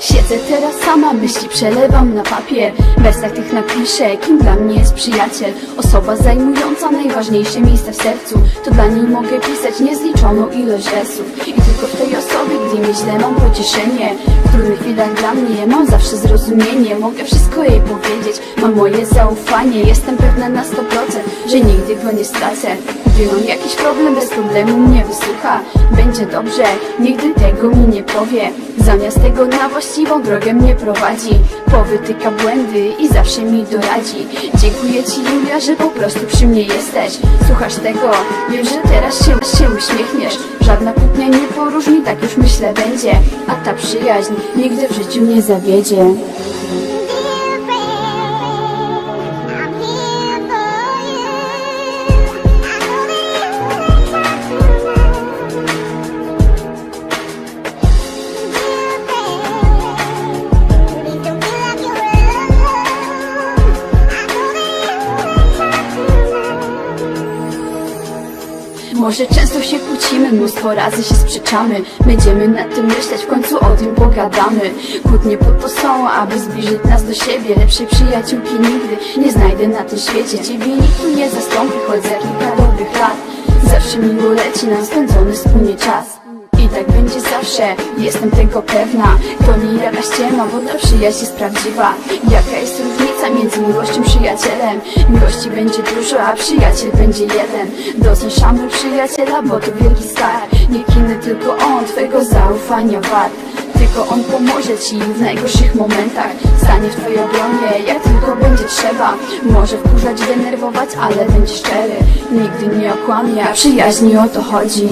Siedzę teraz sama, myśli przelewam na papier. Wersach tych napiszę, kim dla mnie jest przyjaciel. Osoba zajmująca najważniejsze miejsce w sercu. To dla niej mogę pisać niezliczoną ilość wersów. I tylko w tej osobie, gdy mi źle mam pocieszenie W trudnych chwilach dla mnie mam zawsze zrozumienie. Mogę wszystko jej powiedzieć, mam moje zaufanie. Jestem pewna na 100%, że nigdy go nie stracę. Gdy mam jakiś problem, bez problemu mnie wysłucha. Będzie dobrze, nigdy tego mi nie powie Zamiast tego na właściwą drogę mnie prowadzi. Powytyka błędy i zawsze mi doradzi. Dziękuję Ci Julia, że po prostu przy mnie jesteś. Słuchasz tego, wiem, że teraz się, się uśmiechniesz. Żadna kłótnia nie poróżni, tak już myślę będzie. A ta przyjaźń nigdy w życiu nie zawiedzie Może często się kłócimy, mnóstwo razy się sprzeczamy. Będziemy nad tym myśleć, w końcu o tym pogadamy. Kłótnie po to są, aby zbliżyć nas do siebie. Lepszej przyjaciółki nigdy nie znajdę na tym świecie. Ciebie nikt nie zastąpi, choć za kilka dobrych lat. Zawsze miło leci nam spędzony wspólnie czas tak będzie zawsze, jestem tego pewna. To nie jakaś ściema, bo ta przyjaźń jest prawdziwa. Jaka jest różnica między miłością przyjacielem? Miłości będzie dużo, a przyjaciel będzie jeden. Doceń przyjaciela, bo to wielki skarb Nikt tylko on, twego zaufania wart. Tylko on pomoże ci w najgorszych momentach. Stanie w twojej obronie, jak tylko będzie trzeba. Może wkurzać, denerwować, ale będzie szczery. Nigdy nie okłamie, a przyjaźni o to chodzi